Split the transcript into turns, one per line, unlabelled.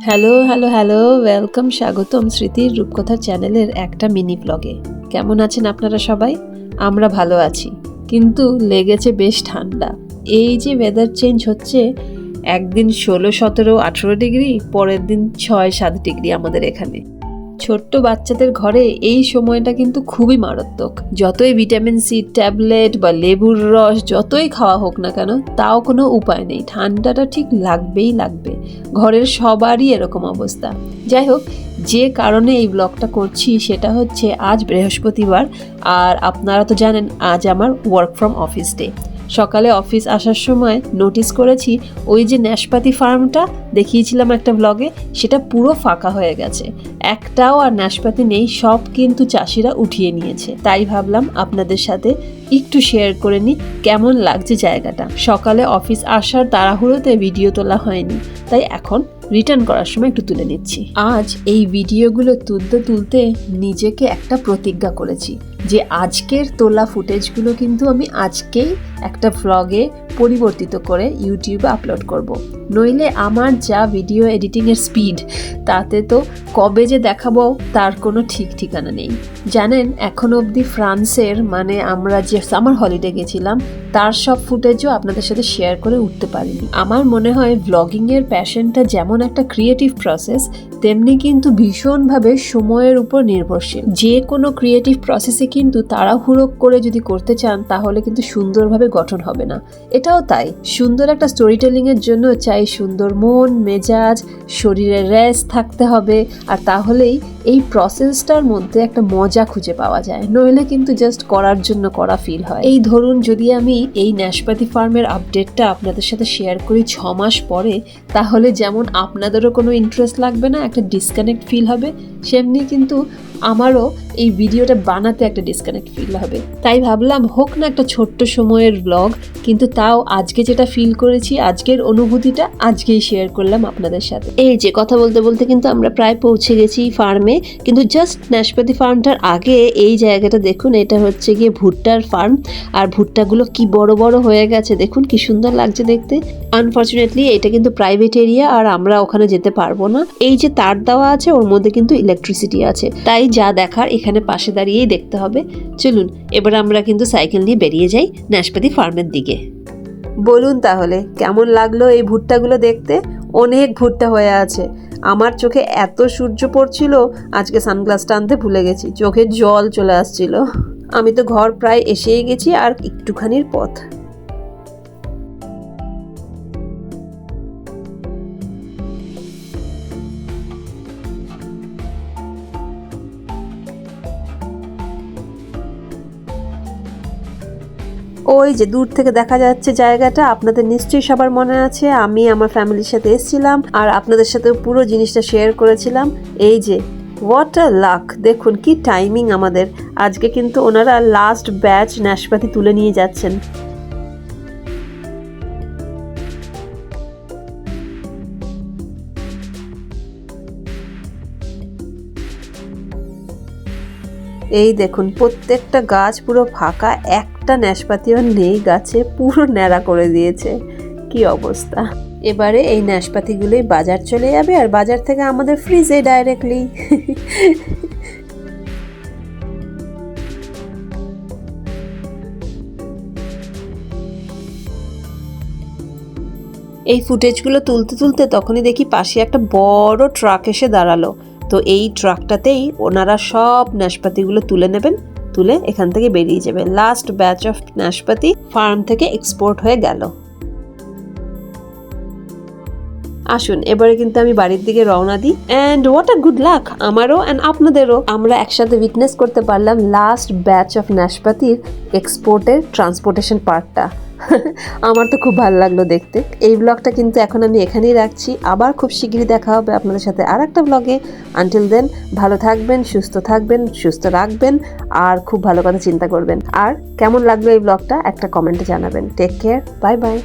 Hello hello hello welcome স্বাগতম স্মৃতির রূপকথা চ্যানেলের একটা মিনি ব্লগে কেমন আছেন আপনারা সবাই? আমরা ভালো আছি। কিন্তু লেগেছে বেশ ঠান্ডা। এই যে ওয়েদার চেঞ্জ হচ্ছে, একদিন ষোলো, সতেরো, আঠেরো ডিগ্রি, পরের দিন ছয়, সাত ডিগ্রি আমাদের এখানে। ছোট্ট বাচ্চাদের ঘরে এই সময়টা কিন্তু খুবই মারাত্মক। যতই ভিটামিন সি, ট্যাবলেট বা লেবুর রস যতই খাওয়া হোক না কেন, তাও কোনো উপায় নেই। ঠান্ডাটা ঠিক লাগবেই লাগবে। ঘরের সবারই এরকম অবস্থা। যাই হোক, যে কারণে এই ব্লগটা করছি সেটা হচ্ছে আজ বৃহস্পতিবার। আর আপনারা তো জানেন, আজ আমার ওয়ার্ক ফ্রম অফিস ডে সকালে অফিস আসার সময় নোটিস করেছি ওই যে ন্যাশপাতি ফার্মটা দেখিয়েছিলাম একটা ব্লগে সেটা পুরো ফাঁকা হয়ে গেছে। একটাও আর নাশপাতি নেই, সব কিন্তু চাষিরা উঠিয়ে নিয়েছে। তাই ভাবলাম আপনাদের সাথে একটু শেয়ার করে নিই কেমন লাগছে জায়গাটা। সকালে অফিস আসার তাড়াহুড়োতে ভিডিও তোলা হয়নি, তাই এখন রিটার্ন করার সময় একটু তুলে নিচ্ছি। আজ এই ভিডিওগুলো তুলতে তুলতে নিজেকে একটা প্রতিজ্ঞা করেছি। যে আজকের তোলা ফুটেজগুলো কিন্তু আমি আজকেই একটা ভ্লগে পরিবর্তিত করে ইউটিউবে আপলোড করব। নইলে আমার যা ভিডিও এডিটিংয়ের স্পিড তাতে তো কবে যে দেখাবো তার কোনো ঠিক ঠিকানা নেই। জানেন, এখন অবধি ফ্রান্সের মানে আমরা যে সামার হলিডে গেছিলাম, তার সব ফুটেজও আপনাদের সাথে শেয়ার করে উঠতে পারিনি। আমার মনে হয় ব্লগিংয়ের প্যাশনটা যেমন একটা ক্রিয়েটিভ প্রসেস তেমনি কিন্তু ভীষণভাবে সময়ের উপর নির্ভরশীল। যে কোনো ক্রিয়েটিভ প্রসেসে কিন্তু তাড়াহুড়ো করে যদি করতে চান, তাহলে কিন্তু সুন্দরভাবে গঠন হবে না। এটাও তাই। সুন্দর একটা স্টোরি টেলিংয়ের জন্য চাই সুন্দর মন, মেজাজ, শরীরে রেস্ট থাকতে হবে। আর তাহলেই এই প্রসেসটার মধ্যে একটা মজা খুঁজে পাওয়া যায়। নইলে কিন্তু জাস্ট করার জন্য করা ফিল হয়। এই ধরুন যদি আমি এই ন্যাশপাতি ফার্মের আপডেটটা আপনাদের সাথে শেয়ার করি ছ মাস পরে, তাহলে যেমন আপনাদেরও কোনো ইন্টারেস্ট লাগবে না, একটা ডিসকানেক্ট ফিল হবে, সেমনি কিন্তু আমারও এই ভিডিওটা বানাতে একটা ডিসকানেক্ট ফিল হবে। তাই ভাবলাম, হোক না একটা ছোট্ট সময়ের ব্লগ কিন্তু তাও আজকে যেটা ফিল করেছি, আজকের অনুভূতিটা আজকেই শেয়ার করলাম আপনাদের সাথে। এই যে, কথা বলতে বলতে কিন্তু আমরা প্রায় পৌঁছে গেছি ফার্মে কিন্তু জাস্ট নাশপাতি ফার্মটার আগে এই জায়গাটা দেখুন, এটা হচ্ছে গিয়ে ভুট্টার ফার্ম আর ভুট্টাগুলো কি বড় বড় হয়ে গেছে দেখুন, কি সুন্দর লাগছে দেখতে। আনফর্চুনেটলি এটা কিন্তু প্রাইভেট এরিয়া আর আমরা ওখানে যেতে পারব না। এই যে তার দেওয়া আছে, ওর মধ্যে কিন্তু ইলেকট্রিসিটি আছে। তাই যা দেখার এখানে পাশে দাঁড়িয়েই দেখতে হবে। চলুন, এবার আমরা কিন্তু সাইকেল নিয়ে বেরিয়ে যাই নাশপাতি ফার্মের দিকে। বলুন তাহলে, কেমন লাগল এই ভুট্টাগুলো দেখতে? অনেক ভুট্টা হয়ে আছে। আমার চোখে এত সূর্য পড়ছিল, আজকে সানগ্লাসটা আনতে ভুলে গেছি, চোখে জল চলে আসছিল। আমি তো ঘর প্রায় এসেই গেছি আর একটুখানির পথ। ওই যে দূর থেকে দেখা যাচ্ছে জায়গাটা, আপনাদের নিশ্চয়ই সবার মনে আছে। আমি আমার ফ্যামিলির সাথে এসেছিলাম আর আপনাদের সাথে পুরো জিনিসটা শেয়ার করেছিলাম। এই যে হোয়াট আ লাক দেখুন কি টাইমিং আমাদের। আজকে কিন্তু ওনারা লাস্ট ব্যাচ নাশপাতি তুলে নিয়ে যাচ্ছেন। এই দেখুন, প্রত্যেকটা গাছ পুরো ফাঁকা একটা ন্যাশপাতিও নেই, গাছে পুরো ন্যাড়া করে দিয়েছে। কি অবস্থা? এবারে এই নাশপাতিগুলোই বাজার চলে যাবে আর বাজার থেকে আমাদের ফ্রিজে ডাইরেক্টলি এই ফুটেজগুলো তুলতে তুলতে তখনই দেখি পাশে একটা বড় ট্রাক এসে দাঁড়াল। তো এই ট্রাকটাতেই ওনারা সব নাশপাতিগুলো তুলে নেবেন। তুলে এখান থেকে বেরিয়ে যাবে। লাস্ট ব্যাচ অফ নাশপাতি ফার্ম থেকে এক্সপোর্ট হয়ে গেল। আসুন, এবারে কিন্তু আমি বাড়ির দিকে রওনা দিই। And what a good luck আমারও অ্যান্ড আপনাদেরও আমরা একসাথে উইটনেস করতে পারলাম লাস্ট ব্যাচ অফ নাশপাতির এক্সপোর্টের ট্রান্সপোর্টেশন পার্টটা আমার তো খুব ভালো লাগল দেখতে। এই ব্লগটা কিন্তু এখন আমি এখানেই রাখছি। আবার খুব শীঘ্রই দেখা হবে আপনাদের সাথে আর একটা ব্লগে আনটিল দেন ভালো থাকবেন, সুস্থ থাকবেন, সুস্থ রাখবেন, আর খুব ভালো কথা চিন্তা করবেন। আর কেমন লাগল এই ব্লগটা একটা কমেন্টে জানাবেন। Take care bye bye